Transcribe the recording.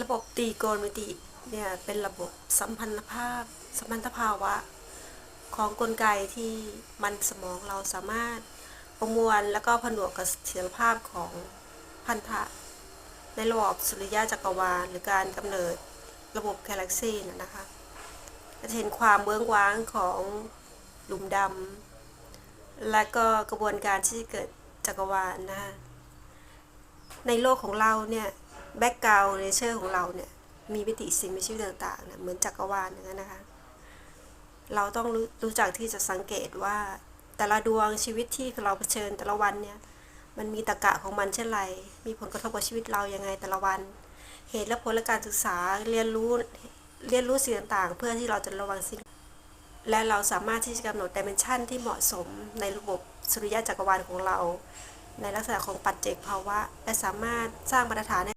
ระบบตรีโกณมิติเนี่ยเป็นระบบสัมพันธภาพ สัมพันธภาวะ ของกลไกที่มันสมองเราสามารถประมวลแล้วก็ผนวกกับเสถียรภาพของพันธะ ในระบบสุริยะจักรวาลหรือการกำเนิดระบบกาแล็กซีนะนะคะจะเห็นความเบื้องว้างของหลุมดำและก็กระบวนการที่เกิดจักรวาลนะคะในโลกของเราเนี่ย แบ็กกราวด์เนเจอร์ของเราเนี่ยมีมิติสิ่งมีชีวิตต่างๆนะเหมือนจักรวาลอย่างนั้นนะคะ เราต้องรู้รู้จักที่จะสังเกตว่าแต่ละดวงชีวิตที่เราเผชิญแต่ละวันเนี่ยมันมีตะกะของมันเช่นไร มีผลกระทบกับชีวิตเรายังไงแต่ละวัน เหตุและผลและการศึกษาเรียนรู้เรียนรู้สิ่งต่างๆ เพื่อที่เราจะระวังสิ่ง และเราสามารถที่จะกำหนดดิเมนชันที่เหมาะสมในระบบสุริยะจักรวาลของเรา ในลักษณะของปัจเจกภาวะ และสามารถสร้างมาตรฐาน